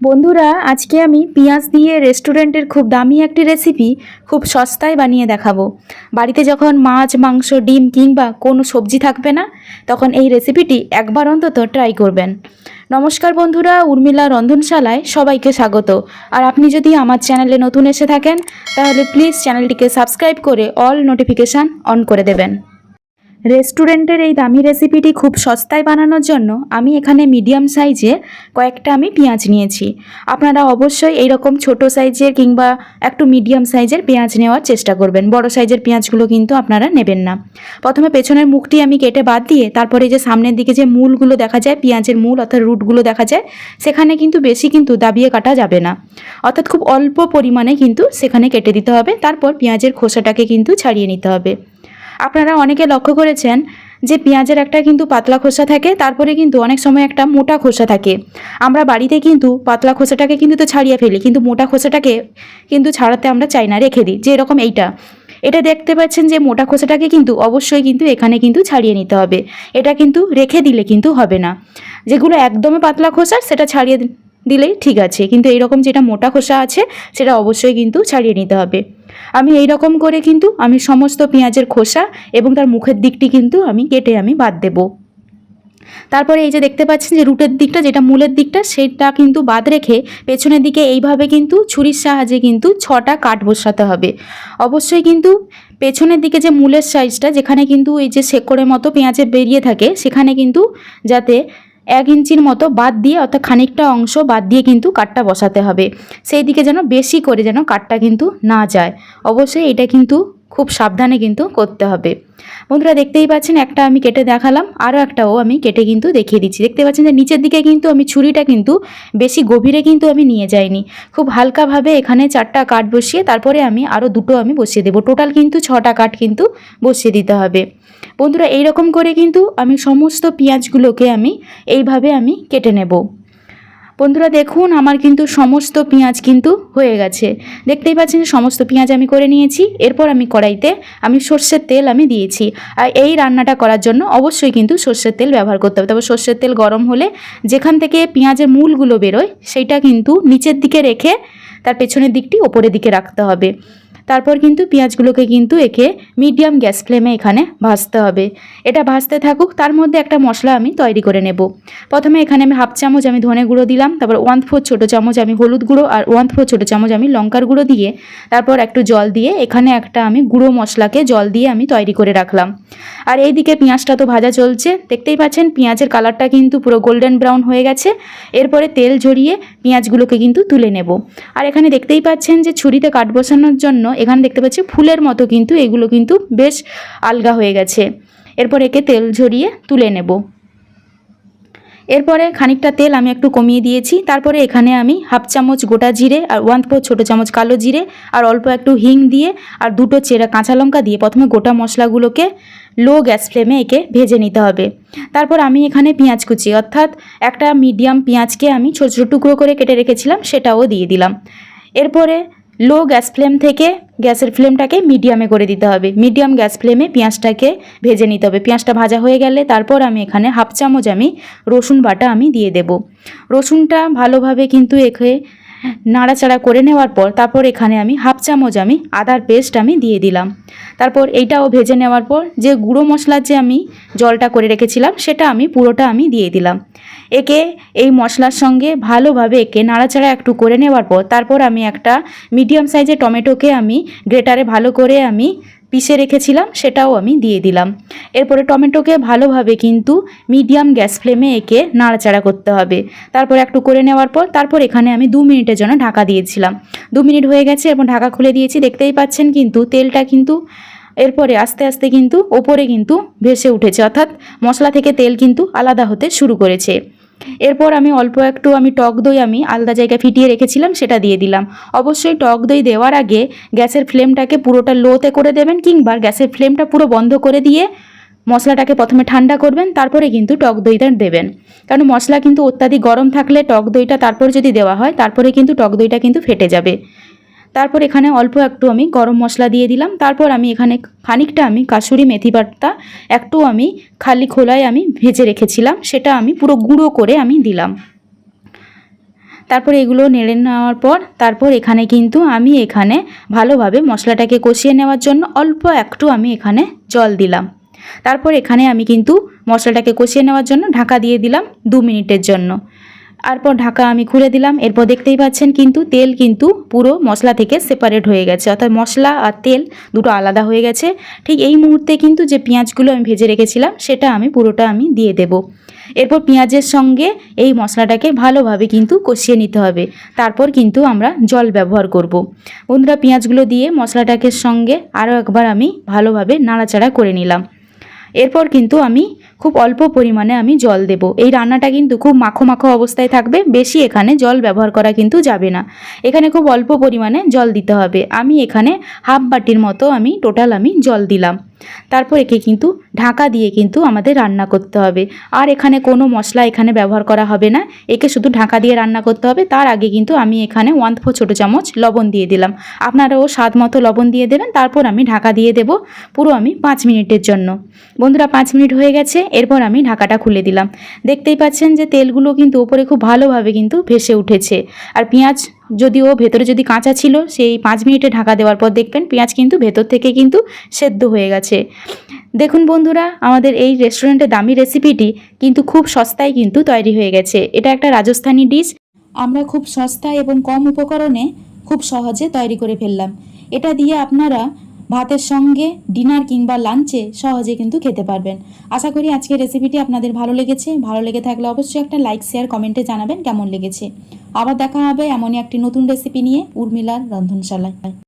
বন্ধুরা, আজকে আমি পেঁয়াজ দিয়ে রেস্টুরেন্টের খুব দামি একটি রেসিপি খুব সস্তায় বানিয়ে দেখাবো। বাড়িতে যখন মাছ, মাংস, ডিম কিংবা কোনো সবজি থাকবে না, তখন এই রেসিপিটি একবার অন্তত ট্রাই করবেন। নমস্কার বন্ধুরা, উর্মিলা রন্ধনশালায় সবাইকে স্বাগত। আর আপনি যদি আমার চ্যানেলে নতুন এসে থাকেন, তাহলে প্লিজ চ্যানেলটিকে সাবস্ক্রাইব করে অল নোটিফিকেশান অন করে দেবেন। রেস্টুরেন্টের এই দামি রেসিপিটি খুব সস্তায় বানানোর জন্য আমি এখানে মিডিয়াম সাইজে কয়েকটা আমি পেঁয়াজ নিয়েছি। আপনারা অবশ্যই এই রকম ছোট সাইজের কিংবা একটু মিডিয়াম সাইজের পেঁয়াজ নেওয়ার চেষ্টা করবেন। বড় সাইজের পেঁয়াজগুলো কিন্তু আপনারা নেবেন না। প্রথমে পেছনের মুখটি আমি কেটে বাদ দিয়ে তারপরে যে সামনের দিকে যে মূলগুলো দেখা যায়, পেঁয়াজের মূল অর্থাৎ রুটগুলো দেখা যায়, সেখানে কিন্তু বেশি কিন্তু দাবিয়ে কাটা যাবে না। অর্থাৎ খুব অল্প পরিমাণে কিন্তু সেখানে কেটে দিতে হবে। তারপর পেঁয়াজের খোসাটাকে কিন্তু ছাড়িয়ে নিতে হবে। আপনারা অনেকে লক্ষ্য করেছেন যে পেঁয়াজের একটা কিন্তু পাতলা খোসা থাকে, তারপরে কিন্তু অনেক সময় একটা মোটা খোসা থাকে। আমরা বাড়িতে কিন্তু পাতলা খোসাটাকে কিন্তু তো ছাড়িয়ে ফেলি, কিন্তু মোটা খোসাটাকে কিন্তু ছাড়াতে আমরা চাই না, রেখে দিই, যে এরকম এইটা। এটা দেখতে পাচ্ছেন যে মোটা খোসাটাকে কিন্তু অবশ্যই কিন্তু এখানে কিন্তু ছাড়িয়ে নিতে হবে। এটা কিন্তু রেখে দিলে কিন্তু হবে না। যেগুলো একদমই পাতলা খোসা, সেটা ছাড়িয়ে দিলেই ঠিক আছে, কিন্তু এইরকম যেটা মোটা খোসা আছে, সেটা অবশ্যই কিন্তু ছাড়িয়ে নিতে হবে। আমি এই রকম করে কিন্তু আমি সমস্ত পেঁয়াজের খোসা এবং তার মুখের দিকটি কিন্তু আমি কেটে আমি বাদ দেব। তারপরে এই যে দেখতে পাচ্ছেন যে রুটের দিকটা, যেটা মূলের দিকটা, সেটা কিন্তু বাদ রেখে পেছনের দিকে এইভাবে কিন্তু ছুরির সাহায্যে কিন্তু ছটা কাঠ বসাতে হবে। অবশ্যই কিন্তু পেছনের দিকে যে মূলের সাইজটা যেখানে কিন্তু এই যে শেকড়ের মতো পেঁয়াজে বেরিয়ে থাকে, সেখানে কিন্তু যাতে এক ইঞ্চির মতো বাদ দিয়ে অর্থাৎ খানিকটা অংশ বাদ দিয়ে কিন্তু কাঠটা বসাতে হবে। সেই দিকে যেন বেশি করে যেন কাঠটা কিন্তু না যায়। অবশ্যই এটা কিন্তু খুব সাবধানে কিন্তু করতে হবে। বন্ধুরা দেখতেই পাচ্ছেন, একটা আমি কেটে দেখালাম আরও একটাও আমি কেটে কিন্তু দেখিয়ে দিচ্ছি। দেখতে পাচ্ছেন যে নিচের দিকে কিন্তু আমি ছুরিটা কিন্তু বেশি গভীরে কিন্তু আমি নিয়ে যাইনি। খুব হালকাভাবে এখানে চারটা কাঠ বসিয়ে তারপরে আমি আরও দুটো আমি বসিয়ে দেবো। টোটাল কিন্তু ছটা কাঠ কিন্তু বসিয়ে দিতে হবে। বন্ধুরা, এইরকম করে কিন্তু আমি সমস্ত পেঁয়াজগুলোকে আমি এইভাবে আমি কেটে নেব। বন্ধুরা দেখুন, আমার কিন্তু সমস্ত পেঁয়াজ কিন্তু হয়ে গেছে। দেখতেই পাচ্ছেন, সমস্ত পেঁয়াজ আমি করে নিয়েছি। এরপর আমি কড়াইতে আমি সর্ষের তেল আমি দিয়েছি। আর এই রান্নাটা করার জন্য অবশ্যই কিন্তু সর্ষের তেল ব্যবহার করতে হবে। তবে সর্ষের তেল গরম হলে যেখান থেকে পেঁয়াজের মূলগুলো বেরোয় সেইটা কিন্তু নিচের দিকে রেখে তার পেছনের দিকটি ওপরের দিকে রাখতে হবে। তারপর কিন্তু পেঁয়াজগুলোকে কিন্তু একে মিডিয়াম গ্যাস ফ্লেমে এখানে ভাজতে হবে। এটা ভাজতে থাকুক, তার মধ্যে একটা মশলা আমি তৈরি করে নেব। প্রথমে এখানে আমি হাফ চামচ আমি ধনে গুঁড়ো দিলাম, তারপর ওয়ান ফোর ছোটো চামচ আমি হলুদ গুঁড়ো আর ওয়ান ফোর ছোটো চামচ আমি লঙ্কার গুঁড়ো দিয়ে, তারপর একটু জল দিয়ে এখানে একটা আমি গুঁড়ো মশলাকে জল দিয়ে আমি তৈরি করে রাখলাম। আর এই দিকে পেঁয়াজটা তো ভাজা চলছে, দেখতেই পাচ্ছেন পেঁয়াজের কালারটা কিন্তু পুরো গোল্ডেন ব্রাউন হয়ে গেছে। এরপরে তেল ঝরিয়ে পেঁয়াজগুলোকে কিন্তু তুলে নেব। আর এখানে দেখতেই পাচ্ছেন যে ছুরিতে কাট বসানোর জন্য এখানে দেখতে পাচ্ছি ফুলের মতো কিন্তু এগুলো কিন্তু বেশ আলগা হয়ে গেছে। এরপর একে তেল ঝরিয়ে তুলে নেব। এরপরে খানিকটা তেল আমি একটু কমিয়ে দিয়েছি। তারপরে এখানে আমি হাফ চামচ গোটা জিরে আর ওয়ান ফোর ছোটো চামচ কালো জিরে আর অল্প একটু হিং দিয়ে আর দুটো চেরা কাঁচা লঙ্কা দিয়ে প্রথমে গোটা মশলাগুলোকে লো গ্যাস ফ্লেমে একে ভেজে নিতে হবে। তারপর আমি এখানে পেঁয়াজ কুচি অর্থাৎ একটা মিডিয়াম পেঁয়াজকে আমি ছোটো ছোটো টুকরো করে কেটে রেখেছিলাম, সেটাও দিয়ে দিলাম। এরপরে লো গ্যাস ফ্লেম থেকে গ্যাসের ফ্লেমটাকে মিডিয়ামে করে দিতে হবে। মিডিয়াম গ্যাস ফ্লেমে পেঁয়াজটাকে ভেজে নিতে হবে। পেঁয়াজটা ভাজা হয়ে গেলে তারপর আমি এখানে হাফ চামচ আমি রসুন বাটা আমি দিয়ে দেব। রসুনটা ভালোভাবে কিন্তু একে নাড়াচাড়া করে নেওয়ার পর তারপর এখানে আমি হাফ চামচ আমি আদার পেস্ট আমি দিয়ে দিলাম। তারপর এইটাও ভেজে নেওয়ার পর যে গুঁড়ো মশলার যে আমি জলটা করে রেখেছিলাম, সেটা আমি পুরোটা আমি দিয়ে দিলাম। একে এই মশলার সঙ্গে ভালোভাবে একে নাড়াচাড়া একটু করে নেওয়ার পর তারপর আমি একটা মিডিয়াম সাইজের টমেটোকে আমি গ্রেটারে ভালো করে আমি পিষে রেখেছিলাম, সেটাও আমি দিয়ে দিলাম। এরপরে টমেটোকে ভালোভাবে কিন্তু মিডিয়াম গ্যাস ফ্লেমে একে নাড়াচাড়া করতে হবে। তারপর একটু করে নেওয়ার পর তারপর এখানে আমি দু মিনিটের জন্য ঢাকা দিয়েছিলাম। দু মিনিট হয়ে গেছে এবং ঢাকা খুলে দিয়েছি, দেখতেই পাচ্ছেন কিন্তু তেলটা কিন্তু এরপরে আস্তে আস্তে কিন্তু ওপরে কিন্তু ভেসে উঠেছে। অর্থাৎ মশলা থেকে তেল কিন্তু আলাদা হতে শুরু করেছে। এরপর আমি অল্প একটু আমি টক দই আমি আলাদা জায়গায় ফিটিয়ে রেখেছিলাম, সেটা দিয়ে দিলাম। অবশ্যই টক দই দেওয়ার আগে গ্যাসের ফ্লেমটাকে পুরোটা লোতে করে দেবেন কিংবা গ্যাসের ফ্লেমটা পুরো বন্ধ করে দিয়ে মশলাটাকে প্রথমে ঠান্ডা করবেন, তারপরে কিন্তু টক দইটা দেবেন। কারণ মশলা কিন্তু অত্যাধিক গরম থাকলে টক দইটা তারপর যদি দেওয়া হয়, তারপরে কিন্তু টক দইটা কিন্তু ফেটে যাবে। তারপর এখানে অল্প একটু আমি গরম মশলা দিয়ে দিলাম। তারপর আমি এখানে খানিকটা আমি কাসুরি মেথি পাতা একটু আমি খালি খোলায় আমি ভেজে রেখেছিলাম। সেটা আমি পুরো গুঁড়ো করে আমি দিলাম। তারপর এগুলো নেড়ে নেওয়ার পর, তারপর এখানে কিন্তু আমি এখানে ভালোভাবে মশলাটাকে কষিয়ে নেওয়ার জন্য অল্প একটু আমি এখানে জল দিলাম। তারপর এখানে আমি কিন্তু মশলাটাকে কষিয়ে নেওয়ার জন্য ঢাকা দিয়ে দিলাম দু মিনিটের জন্য। তারপর ঢাকা আমি খুলে দিলাম। এরপর দেখতেই পাচ্ছেন কিন্তু তেল কিন্তু পুরো মশলা থেকে সেপারেট হয়ে গেছে। অর্থাৎ মশলা আর তেল দুটো আলাদা হয়ে গেছে। ঠিক এই মুহূর্তে কিন্তু যে পেঁয়াজগুলো আমি ভেজে রেখেছিলাম, সেটা আমি পুরোটা আমি দিয়ে দেব। এরপর পেঁয়াজের সঙ্গে এই মশলাটাকে ভালোভাবে কিন্তু কষিয়ে নিতে হবে। তারপর কিন্তু আমরা জল ব্যবহার করব। বন্ধুরা, পেঁয়াজগুলো দিয়ে মশলাটাকে সঙ্গে আরও একবার আমি ভালোভাবে নাড়াচাড়া করে নিলাম। এরপর কিন্তু আমি খুব অল্প পরিমাণে আমি জল দেব। এই রান্নাটা কিন্তু খুব মাখো মাখো অবস্থায় থাকবে, বেশি এখানে জল ব্যবহার করা কিন্তু যাবে না। এখানে খুব অল্প পরিমাণে জল দিতে হবে। আমি এখানে হাফ বাটির মতো আমি টোটাল আমি জল দিলাম। তারপর একে কিন্তু ঢাকা দিয়ে কিন্তু আমাদের রান্না করতে হবে। আর এখানে কোনো মশলা এখানে ব্যবহার করা হবে না। একে শুধু ঢাকা দিয়ে রান্না করতে হবে। তার আগে কিন্তু আমি এখানে ওয়ান ফোর ছোটো চামচ লবণ দিয়ে দিলাম। আপনারাও স্বাদ মতো লবণ দিয়ে দেবেন। তারপর আমি ঢাকা দিয়ে দেব পুরো আমি পাঁচ মিনিটের জন্য। বন্ধুরা, পাঁচ মিনিট হয়ে গেছে। এরপর আমি ঢাকাটা খুলে দিলাম। দেখতেই পাচ্ছেন যে তেলগুলো কিন্তু ওপরে খুব ভালোভাবে কিন্তু ভেসে উঠেছে। আর পেঁয়াজ যদিও ভেতরে যদি কাঁচা ছিল, সেই পাঁচ মিনিটে ঢাকা দেওয়ার পর দেখবেন পেঁয়াজ কিন্তু ভেতর থেকে কিন্তু সেদ্ধ হয়ে গেছে। দেখুন বন্ধুরা, আমাদের এই রেস্টুরেন্টে দামি রেসিপিটি কিন্তু খুব সস্তায় কিন্তু তৈরি হয়ে গেছে। এটা একটা রাজস্থানি ডিশ আমরা খুব সস্তা এবং কম উপকরণে খুব সহজে তৈরি করে ফেললাম। এটা দিয়ে আপনারা ভাতের সঙ্গে ডিনার কিংবা লাঞ্চে সহজে কিন্তু খেতে পারবেন। আশা করি আজকের রেসিপিটি আপনাদের ভালো লেগেছে। ভালো লেগে থাকলে অবশ্যই একটা লাইক শেয়ার কমেন্টে জানাবেন কেমন লেগেছে। আবার দেখা হবে এমনই একটি নতুন রেসিপি নিয়ে, উর্মিলার রন্ধনশালায়।